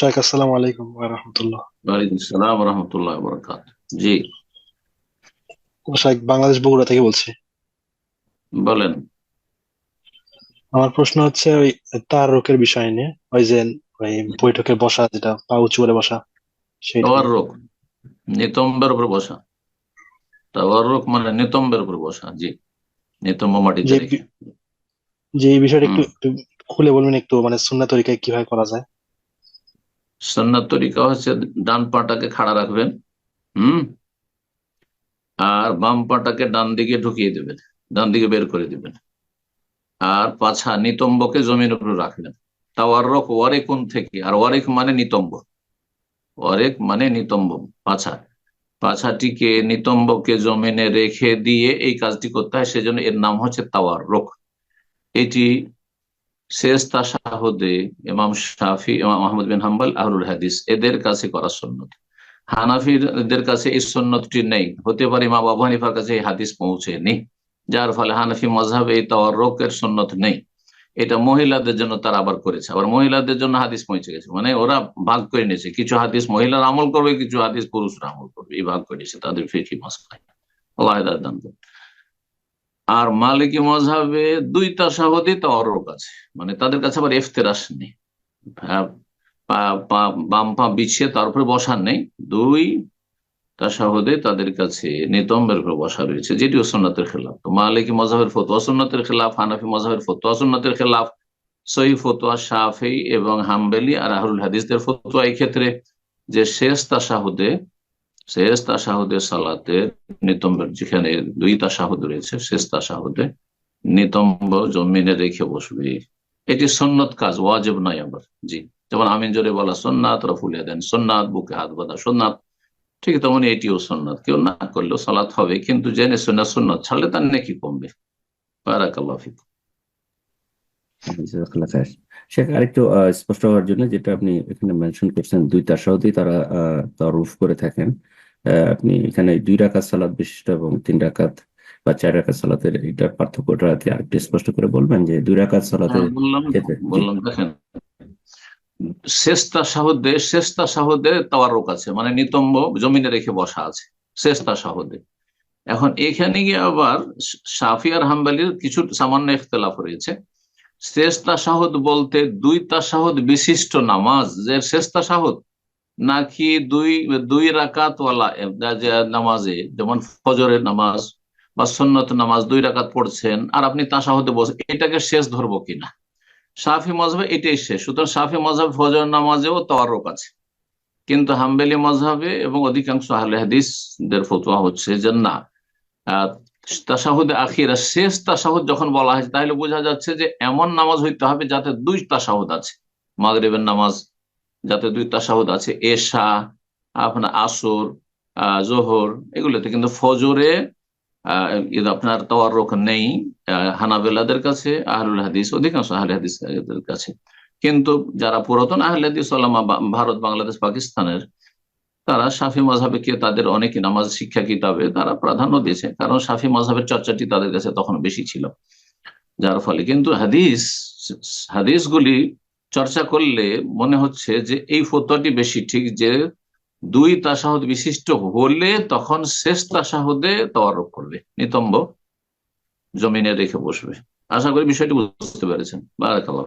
শাইখ আসসালামু আলাইকুম ওয়া রাহমাতুল্লাহ। ওয়ালাইকুম আসসালাম রহমতুল্লাহ বরকাত জি। শাইখ বাংলাদেশ বগুড়া থেকে বলছি। বলেন। আমার প্রশ্ন হচ্ছে ওই তারকের বিষয় নিয়ে ওই যে ওই বৈঠকে বসা যেটা পা উঁচু করে বসা সেইটা তাওয়ার রোগ নিতম্বের উপর বসা। তাওয়ার রোগ মানে নিতম্বের উপর বসা জি। নিতম্ব মাটিতে যে এই বিষয়টা একটু একটু খুলে বলবেন একটু মানে সুন্নাহ তরিকায় কীভাবে করা যায়? সন্ন্যাত তরিকা হচ্ছে ডান পাটাকে খাড়া রাখবেন, হুম? আর বাম পাটাকে ডান দিকে ঢুকিয়ে দেবেন, ডান দিকে বের করে দিবেন। আর পাছা নিতম্বকে জমির উপর রাখবেন। তাওয়ারক ওয়ারেকুন থেকে, আর ওয়ারেক মানে নিতম্ব। ওয়ারেক মানে নিতম্ব, পাছা। পাছাটিকে নিতম্বকে জমিনে রেখে দিয়ে এই কাজটি করতে হয়, সেজন্য এর নাম হচ্ছে তাওয়ার রোক এটি শেষ ইমাম শাফি, ইমাম আহমদ বিন হাম্বল, আহলুল হাদিস, এদের কাছে করা সন্ন্যত হানাফিদের কাছে এই সন্ন্যতটি নেই। হতে পারে ইমাম আবু হানিফার কাছে এই হাদিস পৌঁছেনি, যার ফলে হানাফি মজাবে এই তাওয়ার রোকের সন্ন্যত নেই। এটা মহিলাদের জন্য তারা আবার করেছে, আবার মহিলাদের জন্য হাদিস পৌঁছে গেছে। মানে ওরা ভাগ করে নিয়েছে। কিছু হাদিস মহিলারা আমল করবে, কিছু হাদিস পুরুষরা আমল করবে। এই ভাগ করে নিয়েছে, তাদের ফিকি মাসলায়। আল্লাহ দান করুন। আর মালিকি মজাবে দুই তাসাহদি তাওয়ারক আছে। মানে তাদের কাছে আবার এফতেরাস নেই। হ্যাঁ, বাম পা বিছিয়ে তারপরে বসার নেই। দুই তাসাহদে তাদের কাছে নিতম্বের উপর বসা রয়েছে যেটি সন্ন্যতের খেলাফ। তো মালিকি মজাহের ফতোয়া সন্ন্যতের খেলাফ হানাফি মজাহের ফতোয়া সন্ন্যতের খেলাফ সহি ফতোয়া শাফি এবং হাম্বেলি আর আহরুল হাদিসদের ফতোয়া এই ক্ষেত্রে যে শেষ তাসাহুদে শেষ তাসাহুদে সালাতে নিতম্বের, যেখানে দুই তাসাহুদ রয়েছে, শেষ তাসাহুদে নিতম্ব জমিনে রেখে বসবে। এটি সন্ন্যত কাজ, ওয়াজিব নয় আবার। জি, যেমন আমিন জোরে বলা সোননাথ রফুলিয়া দেন সোননাথ বুকে হাত বাঁধা সোননাথ ঠিক তেমন এটিও সোননাথ কেউ না করলেও সালাত হবে, কিন্তু জেনে শুনে সুন্নত ছাড়লে তার নাকি কমবে। বারাকাল্লাহ ফিক আরেকটু স্পষ্ট হওয়ার জন্য যেটা আপনি এখানে মেনশন করছেন দুই তাসাহুদেই তারা তারুফ করে থাকেন। আপনি এখানে দুই রাকাত সালাত বিশিষ্ট এবং তিন রাকাত বা চার রাকাত সালাতের এটার পার্থক্যটা আরেকটু স্পষ্ট করে বলবেন যে দুই রাকাত সালাতে হ্যাঁ, বললাম দেখেন শেষতা সাহদে শেষতা সাহদে তাওয়ারুক আছে মানে নিতম্ব জমিনে রেখে বসা আছে শেষতা সাহদে। এখন এখানে গিয়ে আবার শাফি আর হাম্বালির কিছু সামান্য ইখতলাফ রয়েছে। শেষ তাসাহুদ বলতে দুই তাসাহুদ বিশিষ্ট নামাজ। যে শেষ তাসাহুদ নাকি দুই দুই রাকাত ওয়ালা যে নামাজে, যেমন ফজরের নামাজ বা সন্নত নামাজ দুই রাকাত পড়ছেন, আর আপনি তাসাহুদে বসে, এটাকে শেষ ধরবো কিনা? সাফি মজহাবে এটাই শেষ। সুতরাং সাফি মজহাব ফজর নামাজেও তাওয়ারুক আছে। কিন্তু হাম্বেলি মজহাবে এবং অধিকাংশ আহলে হাদিসদের ফতোয়া হচ্ছে যে না তাসাহুদে আখিরা, শেষ তাসাহুদ যখন বলা হয়েছে, তাহলে বোঝা যাচ্ছে যে এমন নামাজ হইতে হবে যাতে দুই তাসাহুদ আছে। মাগরিবের নামাজ যাতে দুই তাসাহুদ আছে, এশা, আপনার আসর জোহর, এগুলোতে কিন্তু ফজরে আপনার তাওয়ারুক নেই হানাবেলাদের কাছে, আহলুল হাদিস, অধিকাংশ আহলে হাদিসদের কাছে। কিন্তু যারা পুরাতন আহলে হাদিস ভারত, বাংলাদেশ, পাকিস্তানের তারা শাফি মজাহকে তাদের অনেক নামাজ, শিক্ষা, কিতাবে তারা প্রাধান্য দিয়েছে। কারণ শাফি মজাহের চর্চাটি তাদের কাছে তখন বেশি ছিল। যার ফলে কিন্তু হাদিস, হাদিসগুলি চর্চা করলে মনে হচ্ছে যে এই ফতোয়াটি বেশি ঠিক যে দুই তাসাহুদ বিশিষ্ট হলে তখন শেষ তাসাহুদে তওয়ারক করবে। নিতম্ব জমিনে রেখে বসবে। আশা করি বিষয়টি বুঝতে পেরেছেন। বারাকাল্লাহ।